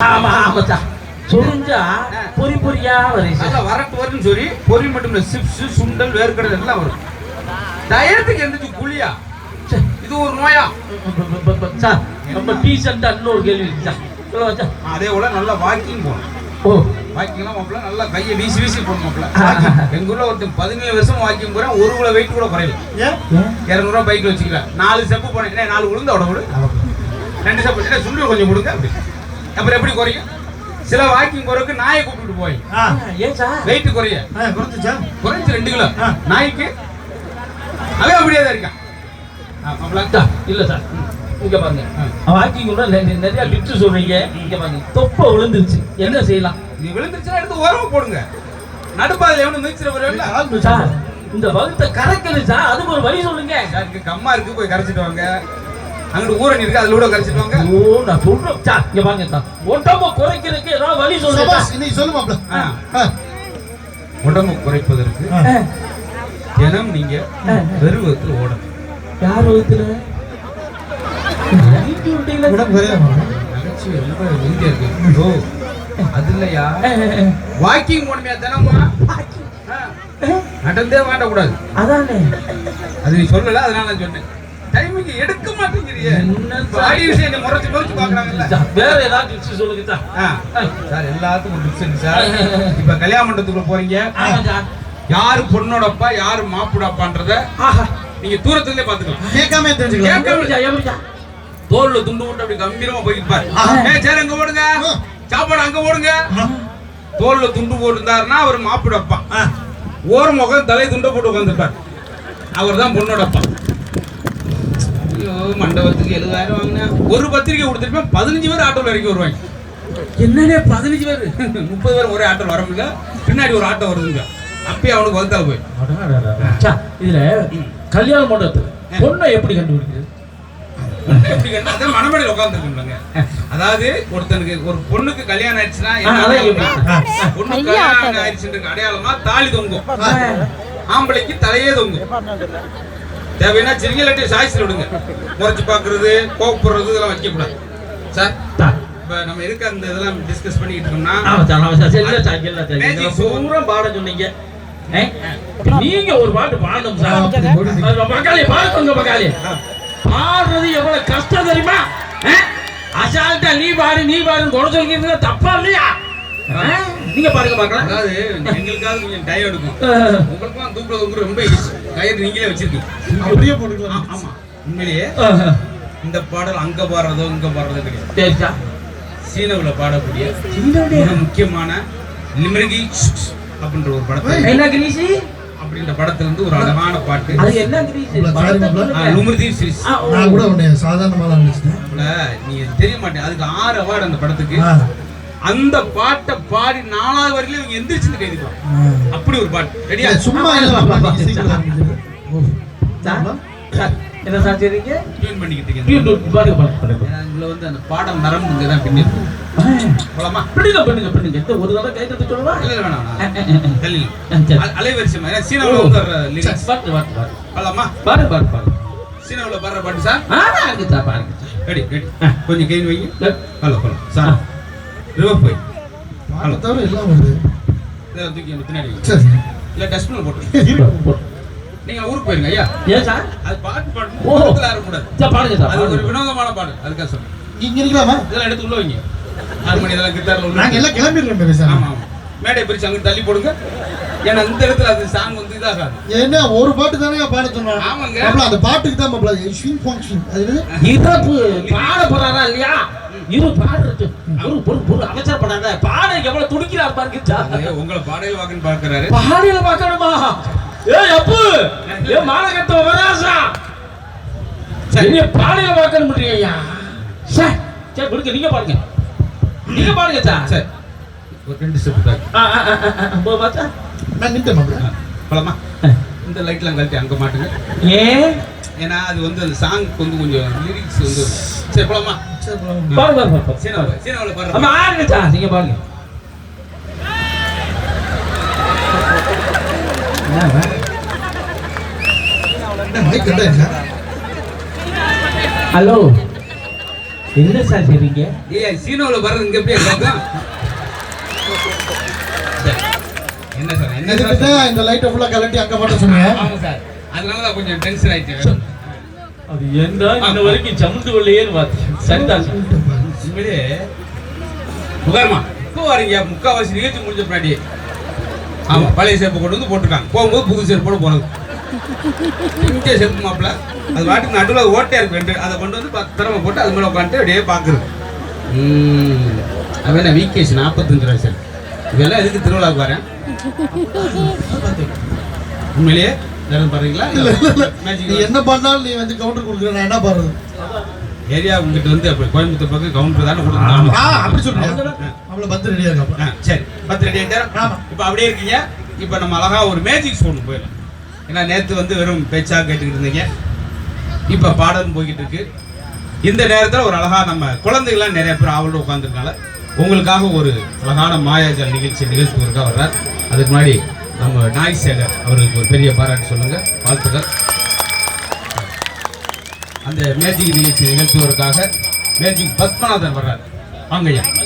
ஆமா ஆமாச்சா சொரிஞ்சா பொறி வரட்டு வரும்னு சொல்லி பொரி மட்டும் இல்ல சிப்ஸ் சுண்டல் வேர்க்கடல் எல்லாம் வரும். டயத்துக்கு எந்திரிச்சு குழியா? இது ஒரு நோயா? சார் இன்னொரு கேள்வி சார் சொல்லுங்க சார் அதே போல நல்லா வாக்கிங் போகணும். ஓ. வாக்கிங்லாம் மாப்பிள்ள நல்லா கையை வீசி வீசி போகணும் மாப்பிள்ள. எங்க ஊர்ல ஒருத்தன் பதினேழு வருஷம் வாக்கிங் போறேன் ஒரு கிலோ வெயிட் கூட குறையல. இரநூறுவா பைக்ல வச்சுக்கிறேன் நாலு ஸ்டெப்பு போனேன். நாலு விழுந்து அவ்வளோ விடு ரெண்டு வச்சுட்டு சுண்டல் கொஞ்சம் கொடுங்க அப்படி. அப்புறம் எப்படி குறையும்? சில வாக்கிங் போறதுக்கு நாயை கூப்பிட்டு போய். ஏன் சார் வெயிட் குறைய. குறைஞ்சு ரெண்டு கிலோ. ஆ. நாய்க்கு? அவன் அப்படியே தான் இருக்கான். இல்ல சார் இங்க பாருங்க. வாக்கிங் கூட நிறைய- நிறைய டிப்ஸ் சொல்றீங்க. இங்க பாருங்க. தொப்பை விழுந்துருச்சு. என்ன செய்யலாம்? நீ விழுந்துருச்சுன்னா எடுத்து ஓரமா போடுங்க. நடுப்பாதையில எவனும் மிதிச்சிட வரல சார் இந்த வகுத்தை கரைக்கணும் சார். அதுக்கு ஒரு வழி சொல்லுங்க. கம்மா இருக்கு. போய் கரைச்சிட்டு வாங்க. அங்கிட்டு ஊரணி இருக்கு அதுல கூட கரைச்சிட்டு வாங்க. ஓ நான் சொல்றேன். சார் இங்க குறைக்கிறதுக்கு ஏதாவது வழி சொல்லுங்க சொல்லு மாப்ள ஆ. உடம்பு குறைப்பதற்கு தினம் நீங்க வெறுவத்தில் ஓடணும். யார் வகுத்துல? வீட்டு விட்டீங்களா? உடம்பு குறையா மாப்ள நகைச்சுவை ரொம்ப உறுதியா இருக்கு. ஓ அது இல்லையா? வாக்கிங் போனமையா தினமா நடந்தே வாண்டக்கூடாது அதானே. அது நீ சொல்லல அதனால நான் சொன்னேன். டைமிங் எடுக்க மாட்டேங்கிறியே? பாடி விஷயம் முறைச்சு முறைச்சு பாக்குறாங்கல்ல வேற ஏதாவது டிப்ஸ் சொல்லுங்க சார் எல்லாத்துக்கும் டிப்ஸ் இருக்கு சார். இப்ப கல்யாண மண்டபத்துக்குள்ள போறீங்க. யாரு பொண்ணோட அப்பா யாரு மாப்பிட அப்பான்றத ஆஹா. நீங்க தூரத்துல பாத்துக்கலாம் கேட்காம தெரிஞ்சுக்கலாம்? தோல்ல துண்டு போட்டு அப்படி கம்பீரமா போயிட்டு பாரு. ஆஹா. ஏய் சரி அங்க ஓடுங்க. சாப்பாடு அங்க ஓடுங்க. தோல்ல துண்டு போட்டுருந்தாருன்னா அவர் மாப்பிட அப்பா ஓர முகம் தலை துண்டை போட்டு உட்காந்துருப்பார் அவர் தான் பொண்ணோட அப்பா மண்டபத்துக்கு எழுபதாயிரம் வாங்கினேன் ஒரு பத்திரிக்கை கொடுத்துருப்பேன். பதினஞ்சு பேர் ஆட்டோவில் இறக்கி வருவாங்க. என்னண்ணே பதினஞ்சு பேர்? முப்பது பேர் ஒரே ஆட்டோவில் வர முடியல. பின்னாடி ஒரு ஆட்டோ வருதுங்க. அப்பயே அவனுக்கு வந்தால போய். இதுல கல்யாண மண்டபத்துல பொண்ணை எப்படி கண்டுபிடிக்கிறது உட்காந்துருக்குங்க அதாவது ஒருத்தனுக்கு ஒரு பொண்ணுக்கு கல்யாணம் ஆயிடுச்சுன்னா? பொண்ணுக்கு கல்யாணம் ஆயிடுச்சுன்ற அடையாளமா தாலி தொங்கும். ஆம்பளைக்கு தலையே தொங்கும். தேவைன்னா சிறிய இல்லாட்டி சாய்ஸ்ல விடுங்க முறைச்சு பாக்குறது கோவப்படுறது இதெல்லாம் வைக்க கூடாது சார் இப்ப நம்ம இருக்க அந்த இதெல்லாம் டிஸ்கஸ் பண்ணிட்டு இருக்கோம்னா. பூரா பாட சொன்னீங்க? நீங்க ஒரு பாட்டு பாடணும் சார் அப்படி போடுங்க. அது மக்காளி பாடுங்க மக்காளி பாடுறது எவ்வளவு கஷ்டம் தெரியுமா? அசால்ட்டா நீ பாடு நீ பாடுன்னு குறை சொல்லிக்கிறது தப்பா இல்லையா? நீங்க பாடுங்க பார்க்கலாம். அதாவது எங்களுக்காவது கொஞ்சம் டயம் எடுக்கும். உங்களுக்கும் தூக்குறது உங்களுக்கு ரொம்ப டயர் நீங்களே வச்சிருக்கீங்க. அப்படியே போட்டுக்கலாம். ஆமா. உண்மையிலேயே இந்த பாடல் அங்க பாடுறதோ இங்க பாடுறதோ கிடையாது. சீனவுல பாடக்கூடிய. மிக முக்கியமான லிமரிகி அப்படின்ற ஒரு படத்தை என்ன கிரீசி அப்படின்ற படத்துல இருந்து ஒரு அழகான பாட்டு. அது என்ன சிரிஸ். நான் கூட உன்னை சாதாரணமா நினைச்சிட்டேன் இல்ல, நீ தெரிய மாட்டேன். அதுக்கு ஆறு அவார்டு அந்த படத்துக்கு. அந்த பாட்டை பாடி நாலாவது வரையில இவங்க எந்திரிச்சு ஆ. அப்படி ஒரு பாட்டு. ரெடியா சும்மா என்ன சார் செய்றீங்க? டியூன் பண்ணிக்கிட்டு டியூன் இருக்கீங்க. பாருங்க பாருங்க வந்து அந்த பாடம் நரம்பு இங்க தான் பின்னி இருக்கு. போலாமா? பண்ணுங்க பண்ணுங்க பண்ணுங்க ஒரு தடவை கை தட்டி சொல்லவா? இல்ல இல்ல வேணாம் அலைவரிசை மாதிரி. சீனாவுல வந்து lyrics. பாருங்க பாருங்க பாருங்க போலாமா? பாருங்க பாருங்க பாருங்க சீனாவுல பாடுற பாட்டு சார்? ஆ பாருங்க சார் பாருங்க ரெடி ரெடி. கொஞ்சம் கை வைங்க. Hello hello. சார் ரிவர் போய் பாட்டை தவிர எல்லாம் வருது இதை தூக்கி அந்த பின்னாடி வைங்க. சரி. இல்ல டஸ்ட்பின் போட்டு போடு, போடு. நீங்க ஊருக்கு போயிருங்க ஐயா. ஏன் சார்? அது பாட்டு பாட்டு ஓ. பக்கத்துல ஆடக்கூடாது சார் பாருங்க சார் அது ஒரு. வினோதமான பாடு. அதுக்காக சொல்றேன். இங்க இருக்கலாமா? இதெல்லாம் எடுத்து உள்ள வைங்க. ஆறு மணி இதெல்லாம் கிட்டார்ல. எல்லாம் கிளம்பிடுறோம் சார். ஆமா ஆமா. மேடை பிரிச்சு அங்க தள்ளி போடுங்க. ஏன்னா இந்த இடத்துல அது சாங் வந்து இதாகாது. என்ன ஒரு பாட்டு தானே பாட சொன்னாங்க. ஆமாங்க. அந்த பாட்டுக்கு தான் ஸ்விங் ஃபங்க்ஷன் அது? இறப்பு. பாட போறாரா இல்லையா? இரு பாடுறது ஒரு ஒரு ஒரு அவசரப்படாத பாட எவ்வளவு துடிக்கிறார் பாருங்க சார் அது உங்களை பாடையில் வாக்குன்னு பார்க்கறாரு. பாடியில பார்க்கணுமா? ஏய் அப்பு! ஏ மாலகத்த வராசா! சரி. நீ பாடியில பார்க்கணும் முடியா சார் சரி விடுங்க நீங்க பாருங்க நீங்க பாருங்க சார் சரி. ஒரு ரெண்டு ஸ்டெப் தாக்கு ஆ, ஆ, ஆ, ஆ, ஆ, போ பாத்தா நான் நின்ட்டேன் மாப்ள போலாமா? இந்த லைட்லாம் கழட்டி அங்க மாட்டுங்க. ஏன் ஏன்னா அது வந்து அந்த சாங்க்கு வந்து கொஞ்சம் லிரிக்ஸ் வந்து சரி போலாம். பாருங்க பாருங்க பாருங்க சீனாவில் சீனாவில் பாருங்க என்ன மைக் கட்டா இல்ல ஹலோ என்ன சார் செய்றீங்க ஏய் சீனோவில் வர்றது இங்க கேட்கும் சரி. என்ன சார் என்ன சார் இந்த லைட்டை ஃபுல்லா கலட்டி அங்க மாட்ட சொன்னீங்க? ஆமா சார். அதனால தான் கொஞ்சம் டென்ஷன் ஆயிட்டு. அது என்ன இன்ன வரைக்கும் சமுந்து கொள்ளையேன்னு பார்த்தேன் சரிதான். சார். உண்மையிலே புகார்மா? இப்போ வரீங்க. முக்காவாசி நிகழ்ச்சி முடிஞ்ச பின்னாடி ஆமா பழைய செருப்பு கொண்டு வந்து போட்டிருக்காங்க. போகும்போது புது செருப்போட போனது. இங்கே செருப்பு மாப்பிள. அது வாட்டுக்கு நடுவில் ஓட்டையா இருக்கு ரெண்டு. அதை கொண்டு வந்து பத்திரமா போட்டு அது மேலே உட்காந்துட்டு அப்படியே பார்க்குறது. அது என்ன விகேஷ் நாற்பத்தஞ்சு ரூபாய் சார் இதெல்லாம் எதுக்கு திருவிழாவுக்கு வரேன்? உண்மையிலேயே? என்ன பண்ணாலும் நீ வந்து கவுண்டர் கொடுக்குற நான் என்ன பாடுறது ஏரியா உங்ககிட்ட வந்து அப்படி கோயம்புத்தூர் பக்கம் கவுண்டர் தானே கொடுக்கணும். அப்படி சொல்றேன் அவளை பத்து ரெடியா இருக்கப்பா? ஆ, சரி. பத்து ரெடி. இப்போ அப்படியே இருக்கீங்க. இப்போ நம்ம அழகா ஒரு மேஜிக் ஷோன்னு போயிடலாம். ஏன்னா நேற்று வந்து வெறும் பேச்சா கேட்டுக்கிட்டு இருந்தீங்க. இப்போ பாடலும் போய்கிட்டு இருக்கு. இந்த நேரத்தில் ஒரு அழகா நம்ம குழந்தைகள்லாம் நிறைய பேர் ஆவலோடு உட்காந்துருக்காங்க உங்களுக்காக ஒரு அழகான மாயாஜால் நிகழ்ச்சி நிகழ்த்துவதற்காக வர்றார். அதுக்கு முன்னாடி நம்ம நாய் சேகர் அவர்களுக்கு ஒரு பெரிய பாராட்டு சொல்லுங்க. வாழ்த்துக்கள். அந்த மேஜிக் நிகழ்ச்சி நிகழ்த்துவதற்காக மேஜிக் பத்மநாதன் வர்றார். வாங்கய்யா.